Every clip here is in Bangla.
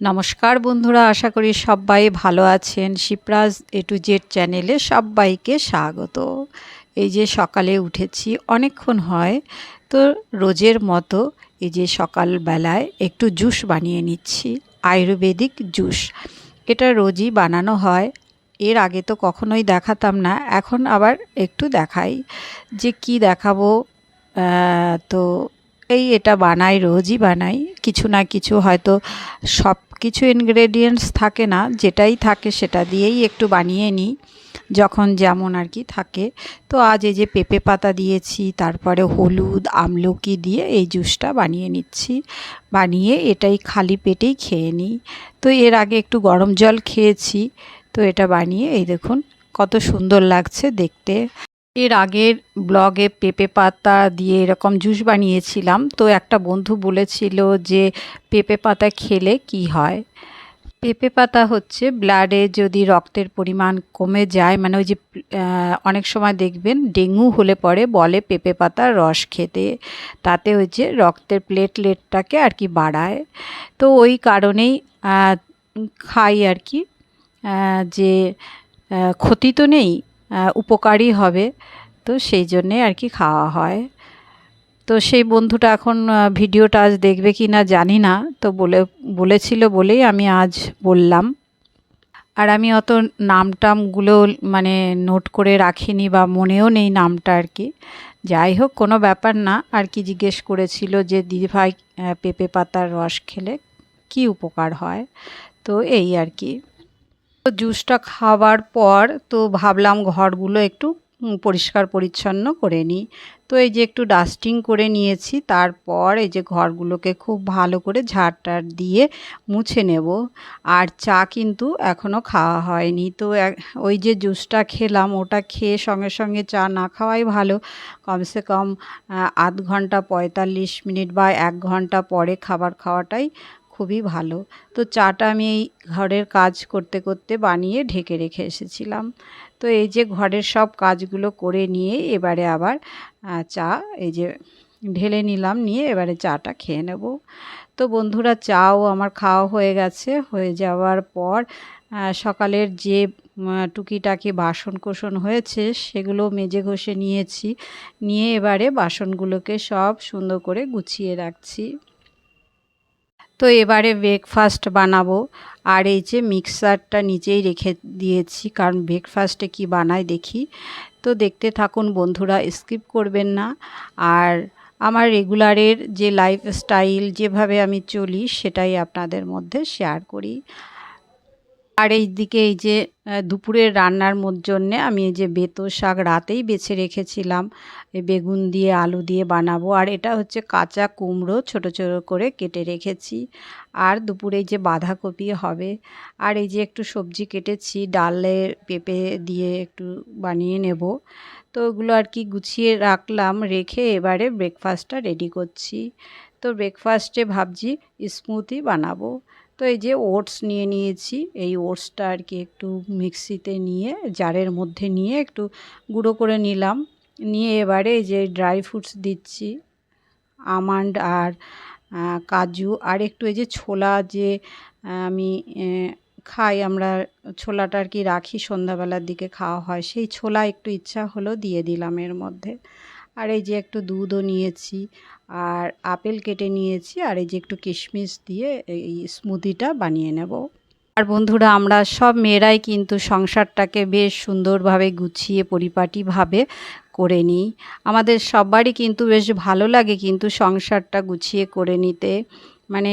নমস্কার বন্ধুরা, আশা করি সবাই ভালো আছেন। শিপ্রাজ এ টু জেড চ্যানেলে সবাইকে স্বাগত। এই যে সকালে উঠেছি, অনেকক্ষণ হয়, তো রোজের মতো এই যে সকালবেলায় একটু জুস বানিয়ে নিচ্ছি, আয়ুর্বেদিক জুস। এটা রোজই বানানো হয়, এর আগে তো কখনোই দেখাতাম না, এখন আবার একটু দেখাই যে কি দেখাবো তো এই এটা বানাই, রোজই বানাই। কিছু না কিছু হয়তো সব কিছু ইনগ্রেডিয়েন্টস থাকে না, যেটাই থাকে সেটা দিয়েই একটু বানিয়ে নিই, যখন যেমন আর কি থাকে। তো আজ এই যে পেঁপে পাতা দিয়েছি, তারপরে হলুদ, আমলকি দিয়ে এই জুসটা বানিয়ে নিচ্ছি। বানিয়ে এটাই খালি পেটেই খেয়ে নিই। তো এর আগে একটু গরম জল খেয়েছি, তো এটা বানিয়ে এই দেখুন কত সুন্দর লাগছে দেখতে। এর আগের ব্লগে পেঁপে পাতা দিয়ে এরকম জুস বানিয়েছিলাম, তো একটা বন্ধু বলেছিল যে, পেঁপে পাতা খেলে কি হয়? পেঁপে পাতা হচ্ছে ব্লাডে যদি রক্তের পরিমাণ কমে যায় মানে ওই যে অনেক সময় দেখবেন ডেঙ্গু হলে পরে বলে পেঁপে পাতার রস খেতে, তাতে ওই যে রক্তের প্লেটলেটটাকে আর কি বাড়ায়। তো ওই কারণেই খাই আর কি যে ক্ষতি তো নেই উপকারী হবে। তো সেই জন্যে আর কি খাওয়া হয়। তো সেই বন্ধুটা এখন ভিডিওটা আজ দেখবে কি না জানি না। তো বলে, বলেছিল বলেই আমি আজ বললাম। আর আমি অত নাম টামগুলো মানে নোট করে রাখিনি বা মনেও নেই নামটা আর কি। যাই হোক, কোনো ব্যাপার না। আর কি জিজ্ঞেস করেছিল যে, দিদিভাই পেঁপে পাতার রস খেলে কি উপকার হয়? তো এই আর কি। জুসটা খাওয়ার পর তো ভাবলাম ঘরগুলো একটু পরিষ্কার পরিচ্ছন্ন করে নিই। তো এই যে একটু ডাস্টিং করে নিয়েছি, তারপর এই যে ঘরগুলোকে খুব ভালো করে ঝাড় টাড় দিয়ে মুছে নেব। আর চা কিন্তু এখনও খাওয়া হয়নি। তো ওই যে জুসটা খেলাম, ওটা খেয়ে সঙ্গে সঙ্গে চা না খাওয়াই ভালো। কমসে কম আধ ঘণ্টা পঁয়তাল্লিশ মিনিট বা এক ঘণ্টা পরে খাবার খাওয়াটাই খুবই ভালো। তো চাটা আমি এই ঘরের কাজ করতে করতে বানিয়ে ঢেকে রেখে এসেছিলাম। তো এই যে ঘরের সব কাজগুলো করে নিয়ে এবারে আবার চা এই যে ঢেলে নিলাম, নিয়ে এবারে চাটা খেয়ে নেব। তো বন্ধুরা, চাও আমার খাওয়া হয়ে গেছে। হয়ে যাওয়ার পর সকালের যে টুকিটাকি বাসন কোসন হয়েছে, সেগুলো মেজে ঘষে নিয়েছি। নিয়ে এবারে বাসনগুলোকে সব সুন্দর করে গুছিয়ে রাখছি। তো এবারে ব্রেকফাস্ট বানাবো। আর এই যে মিক্সারটা নিচেই রেখে দিয়েছি, কারণ ব্রেকফাস্টে কি বানাই দেখি। তো দেখতে থাকুন বন্ধুরা স্কিপ করবেন না। আর আমার রেগুলারের যে লাইফস্টাইল যেভাবে আমি চলি, সেটাই আপনাদের মধ্যে শেয়ার করি। আর এই দিকে এই যে দুপুরের রান্নার জন্যে আমি এই যে বেতো শাক রাতেই বেছে রেখেছিলাম। বেগুন দিয়ে, আলু দিয়ে বানাবো। আর এটা হচ্ছে কাঁচা কুমড়ো ছোট ছোট করে কেটে রেখেছি। আর দুপুরে যে বাঁধাকপি হবে। আর এই যে একটু সবজি কেটেছি ডালের পেঁপে দিয়ে একটু বানিয়ে নেব। তো ওগুলো আর কি গুছিয়ে রাখলাম, রেখে এবারে ব্রেকফাস্টটা রেডি করছি। তো ব্রেকফাস্টে ভাবছি স্মুদি বানাবো। তো এই যে ওটস নিয়ে নিয়েছি, এই ওটসটা আর কি একটু মিক্সিতে নিয়ে, জারের মধ্যে নিয়ে একটু গুঁড়ো করে নিলাম। নিয়ে এবারে এই যে ড্রাই ফ্রুটস দিচ্ছি, আমন্ড আর কাজু আর একটু এই যে ছোলা যে আমি খাই আমরা, ছোলাটা আর কি রাখি সন্ধ্যাবেলার দিকে খাওয়া হয়, সেই ছোলা একটু ইচ্ছা হলো দিয়ে দিলাম এর মধ্যে। আর এই যে একটু দুধও নিয়েছি, আর আপেল কেটে নিয়েছি, আর এই যে একটু কিশমিশ দিয়ে এই স্মুদিটা বানিয়ে নেব। আর বন্ধুরা, আমরা সব মেয়েরাই কিন্তু সংসারটাকে বেশ সুন্দরভাবে গুছিয়ে, পরিপাটিভাবে করে নিই। আমাদের সবারই কিন্তু বেশ ভালো লাগে কিন্তু সংসারটা গুছিয়ে করে নিতে। মানে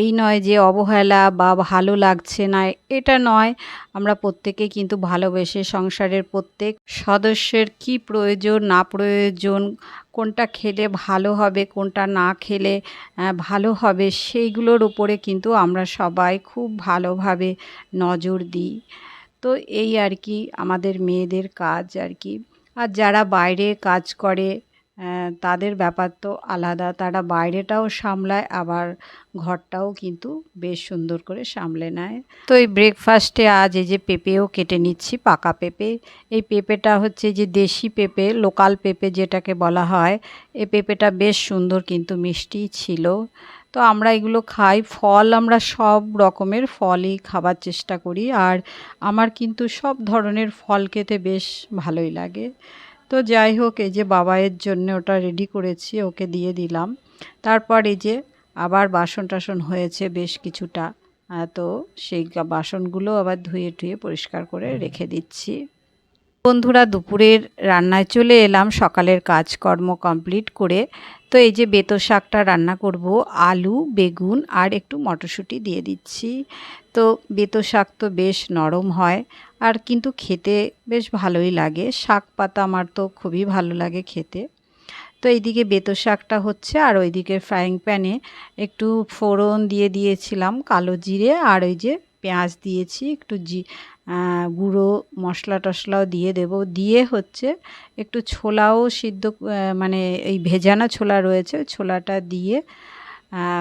এই নয় যে অবহেলা বা ভালো লাগছে না, এটা নয়। আমরা প্রত্যেকে কিন্তু ভালোবেসে সংসারের প্রত্যেক সদস্যের কি প্রয়োজন, না প্রয়োজন, কোনটা খেলে ভালো হবে, কোনটা না খেলে ভালো হবে, সেইগুলোর উপরে কিন্তু আমরা সবাই খুব ভালোভাবে নজর দিই। তো এই আর কি আমাদের মেয়েদের কাজ আর কি। আর যারা বাইরে কাজ করে তাদের ব্যাপার তো আলাদা। তারা বাইরেটাও সামলায়, আবার ঘরটাও কিন্তু বেশ সুন্দর করে সামলে নেয়। তো এই ব্রেকফাস্টে আজ এই যে পেঁপেও কেটে নিচ্ছি, পাকা পেঁপে। এই পেঁপেটা হচ্ছে যে দেশি পেঁপে লোকাল পেঁপে যেটাকে বলা হয়। এই পেঁপেটা বেশ সুন্দর কিন্তু মিষ্টি ছিল। তো আমরা এগুলো খাই। ফল আমরা সব রকমের ফলই খাবার চেষ্টা করি। আর আমার কিন্তু সব ধরনের ফল খেতে বেশ ভালোই লাগে। তো যাই হোক এই যে বাবাইয়ের জন্য ওটা রেডি করেছি ওকে দিয়ে দিলাম। তারপর এই যে আবার বাসন টাসন হয়েছে বেশ কিছুটা তো সেই বাসনগুলো আবার ধুয়ে টুয়ে পরিষ্কার করে রেখে দিচ্ছি। বন্ধুরা দুপুরের রান্নায় চলে এলাম সকালের কাজকর্ম কমপ্লিট করে। তো এই যে বেতো শাকটা রান্না করব আলু বেগুন আর একটু মটরশুঁটি দিয়ে দিচ্ছি। তো বেতো শাক তো বেশ নরম হয়, আর কিন্তু খেতে বেশ ভালোই লাগে। শাক পাতা আমার তো খুবই ভালো লাগে খেতে। তো এইদিকে বেতো শাকটা হচ্ছে, আর ওইদিকে ফ্রাইং প্যানে একটু ফোড়ন দিয়ে দিয়েছিলাম কালো জিরে, আর ওই যে পেঁয়াজ দিয়েছি, একটু জি গুঁড়ো মশলা টশলাও দিয়ে দেব। দিয়ে হচ্ছে একটু ছোলাও সিদ্ধ মানে এই ভেজানো ছোলা রয়েছে ছোলাটা দিয়ে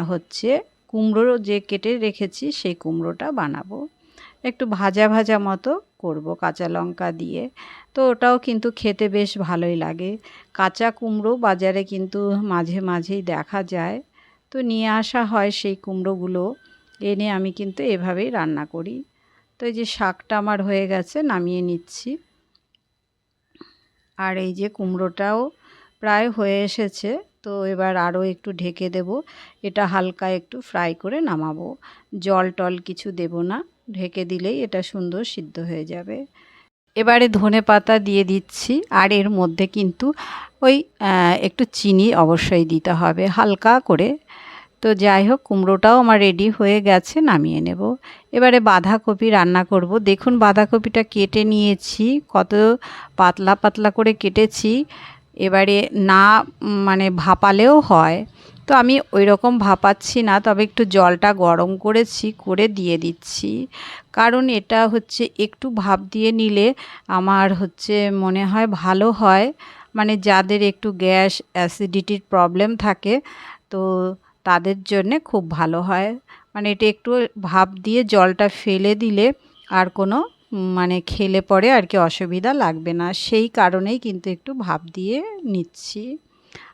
হচ্ছে কুমড়ো যে কেটে রেখেছি সেই কুমড়োটা বানাবো। একটু ভাজা ভাজা মতো করব কাঁচা লঙ্কা দিয়ে। তো ওটাও কিন্তু খেতে বেশ ভালোই লাগে। কাঁচা কুমড়ো বাজারে কিন্তু মাঝে মাঝেই দেখা যায়। তো নিয়ে আসা হয় সেই কুমড়োগুলো, এনে আমি কিন্তু এভাবেই রান্না করি। তো এই যে শাকটা আমার হয়ে গেছে, নামিয়ে নিচ্ছি। আর এই যে কুমড়োটাও প্রায় হয়ে এসেছে। তো এবার আরও একটু ঢেকে দেব। এটা হালকা একটু ফ্রাই করে নামাবো। জল টল কিছু দেব না। ঢেকে দিলেই এটা সুন্দর সিদ্ধ হয়ে যাবে। এবারে ধনে পাতা দিয়ে দিচ্ছি। আর এর মধ্যে কিন্তু ওই একটু চিনি অবশ্যই দিতে হবে হালকা করে। তো যাই হোক, কুমড়োটাও আমার রেডি হয়ে গেছে, নামিয়ে নেব। এবারে বাঁধাকপি রান্না করব। দেখুন বাঁধাকপিটা কেটে নিয়েছি। কত পাতলা পাতলা করে কেটেছি। এবারে না মানে ভাপালেও হয়। তো আমি ওই রকম ভাপাচ্ছি না, তবে একটু জলটা গরম করেছি, করে দিয়ে দিচ্ছি। কারণ এটা হচ্ছে একটু ভাপ দিয়ে নিলে আমার হচ্ছে মনে হয় ভালো হয়। মানে যাদের একটু গ্যাস অ্যাসিডিটির প্রবলেম থাকে, তো তাদের জন্যে খুব ভালো হয়। মানে এটা একটু ভাপ দিয়ে জলটা ফেলে দিলে আর কোনো মানে খেলে পরে আর কি অসুবিধা লাগবে না। সেই কারণেই কিন্তু একটু ভাপ দিয়ে নিচ্ছি।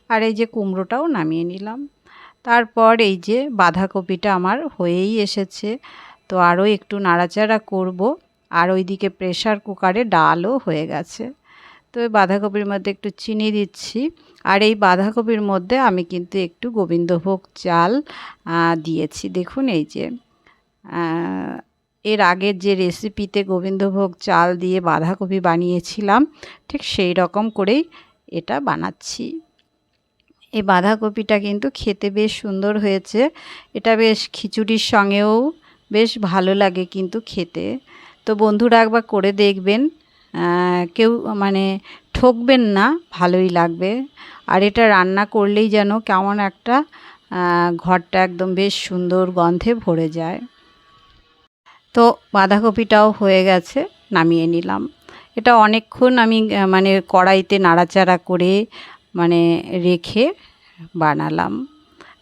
আর এই যে কুমড়োটাও নামিয়ে নিলাম। তারপর এই যে বাঁধাকপিটা আমার হয়েই এসেছে। তো আরও একটু নাড়াচাড়া করব। আর ওইদিকে প্রেশার কুকারে ডালও হয়ে গেছে। তো ওই বাঁধাকপির মধ্যে একটু চিনি দিচ্ছি। আর এই বাঁধাকপির মধ্যে আমি কিন্তু একটু গোবিন্দভোগ চাল দিয়েছি। দেখুন এই যে এর আগের যে রেসিপিতে গোবিন্দভোগ চাল দিয়ে বাঁধাকপি বানিয়েছিলাম, ঠিক সেই রকম করেই এটা বানাচ্ছি। এই বাঁধাকপিটা কিন্তু খেতে বেশ সুন্দর হয়েছে। এটা বেশ খিচুড়ির সঙ্গেও বেশ ভালো লাগে কিন্তু খেতে। তো বন্ধুরা একবার করে দেখবেন কেউ মানে ঠকবেন না, ভালোই লাগবে। আর এটা রান্না করলেই যেন কেমন একটা ঘরটা একদম বেশ সুন্দর গন্ধে ভরে যায়। তো বাঁধাকপিটাও হয়ে গেছে, নামিয়ে নিলাম। এটা অনেকক্ষণ আমি মানে কড়াইতে নাড়াচাড়া করে মানে রেখে বানালাম।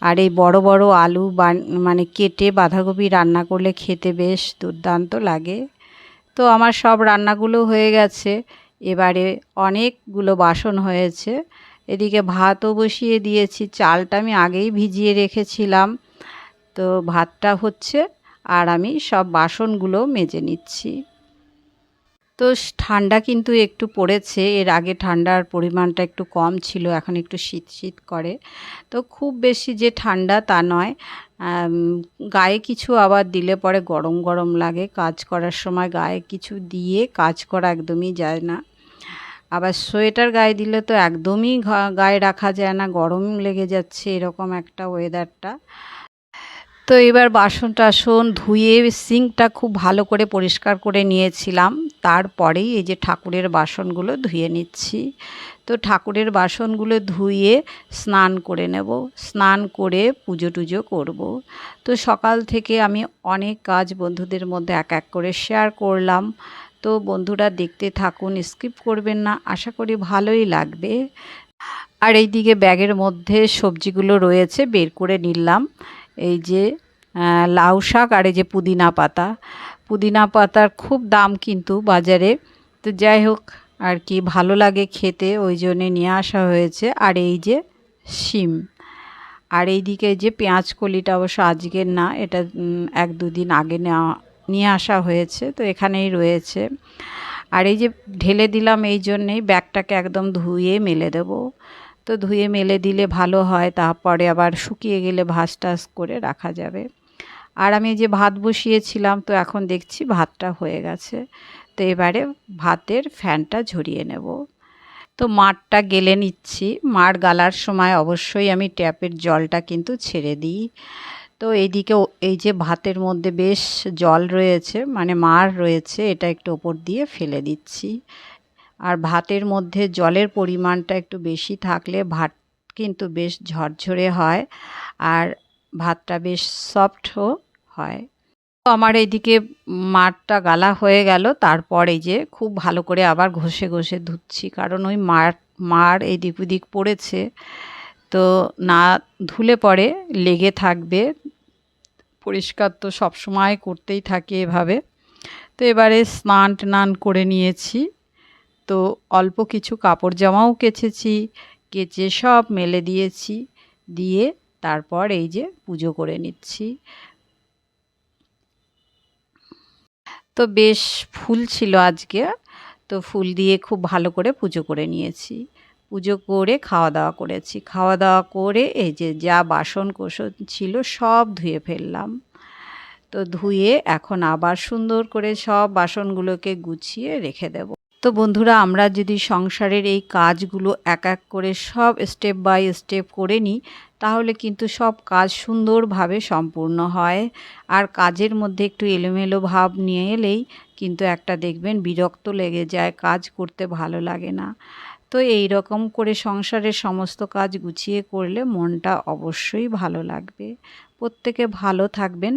আর এই বড় বড় আলু মানে কেটে বাঁধাকপি রান্না করলে খেতে বেশ দুর্দান্ত লাগে। তো আমার সব রান্নাগুলো হয়ে গেছে। এবারে অনেকগুলো বাসন হয়েছে। এদিকে ভাতও বসিয়ে দিয়েছি। চালটা আমি আগেই ভিজিয়ে রেখেছিলাম। তো ভাতটা হচ্ছে আর আমি সব বাসনগুলো মেজে নিচ্ছি। তো ঠান্ডা কিন্তু একটু পড়েছে। এর আগে ঠান্ডার পরিমাণটা একটু কম ছিল, এখন একটু শীত শীত করে। তো খুব বেশি যে ঠান্ডা তা নয়। গায়ে কিছু আবার দিলে পরে গরম গরম লাগে। কাজ করার সময় গায়ে কিছু দিয়ে কাজ করা একদমই যায় না। আবার সোয়েটার গায়ে দিলে তো একদমই গায়ে রাখা যায় না। গরম লেগে যাচ্ছে এরকম একটা ওয়েদারটা তো এবার বাসন টাসন ধুয়ে সিঙ্কটা খুব ভালো করে পরিষ্কার করে নিয়েছিলাম। তারপরেই এই যে ঠাকুরের বাসনগুলো ধুয়ে নিচ্ছি। তো ঠাকুরের বাসনগুলো ধুয়ে স্নান করে নেব। স্নান করে পুজো টুজো করব। তো সকাল থেকে আমি অনেক কাজ বন্ধুদের মধ্যে এক এক করে শেয়ার করলাম। তো বন্ধুরা দেখতে থাকুন, স্কিপ করবেন না, আশা করি ভালোই লাগবে। আর এইদিকে ব্যাগের মধ্যে সবজিগুলো রয়েছে, বের করে নিলাম। এই যে লাউ শাক আর এই যে পুদিনা পাতা। পুদিনা পাতার খুব দাম কিন্তু বাজারে। তো যাই হোক, আর কি ভালো লাগে খেতে, ওই জন্যে নিয়ে আসা হয়েছে। আর এই যে শিম। আর এইদিকে যে পেঁয়াজ কলিটা অবশ্য আজকের না, এটা এক দুদিন আগে নেওয়া, নিয়ে আসা হয়েছে, তো এখানেই রয়েছে। আর এই যে ঢেলে দিলাম এই জন্যেই ব্যাগটাকে একদম ধুয়ে মেলে দেব। তো ধুয়ে মেলে দিলে ভালো হয়, তারপরে আবার শুকিয়ে গেলে ভাস টাস করে রাখা যাবে। আর আমি যে ভাত বসিয়েছিলাম, তো এখন দেখছি ভাতটা হয়ে গেছে। তো এবারে ভাতের ফ্যানটা ঝরিয়ে নেব। তো মাঠটা গেলে নিচ্ছি। মার গালার সময় অবশ্যই আমি ট্যাপের জলটা কিন্তু ছেড়ে দিই। তো এইদিকে এই যে ভাতের মধ্যে বেশ জল রয়েছে মানে মার রয়েছে, এটা একটু ওপর দিয়ে ফেলে দিচ্ছি। আর ভাতের মধ্যে জলের পরিমাণটা একটু বেশি থাকলে ভাত কিন্তু বেশ ঝরঝরে হয় আর ভাতটা বেশ সফটও হয়। তো আমার এইদিকে মারটা গালা হয়ে গেল, তারপর এই যে খুব ভালো করে আবার ঘষে ঘষে ধুচ্ছি, কারণ ওই মার মার এই দিক ওদিক পড়েছে। তো না ধুলে পরে লেগে থাকবে, পরিষ্কার তো সবসময় করতেই থাকি এভাবে। তো এবারে স্নান টান করে নিয়েছি। তো অল্প কিছু কাপড় জামাও কেচেছি, কেচে সব মেলে দিয়েছি, দিয়ে তারপর এই যে পুজো করে নিচ্ছি। তো বেশ ফুল ছিল আজকে, তো ফুল দিয়ে খুব ভালো করে পুজো করে নিয়েছি। পুজো করে খাওয়া দাওয়া করেছি। খাওয়া দাওয়া করে এই যে যা বাসন কোসন ছিল সব ধুয়ে ফেললাম। তো ধুয়ে এখন আবার সুন্দর করে সব বাসনগুলোকে গুছিয়ে রেখে দেব। তো বন্ধুরা, আমরা যদি সংসারের এই কাজগুলো এক এক করে সব স্টেপ বাই স্টেপ করে নিই, তাহলে কিন্তু সব কাজ সুন্দরভাবে সম্পূর্ণ হয়। আর কাজের মধ্যে একটু এলোমেলো ভাব নিয়ে এলেই কিন্তু একটা দেখবেন বিরক্ত লেগে যায়, কাজ করতে ভালো লাগে না। তো এই রকম করে সংসারের সমস্ত কাজ গুছিয়ে করলে মনটা অবশ্যই ভালো লাগবে। প্রত্যেকে ভালো থাকবেন।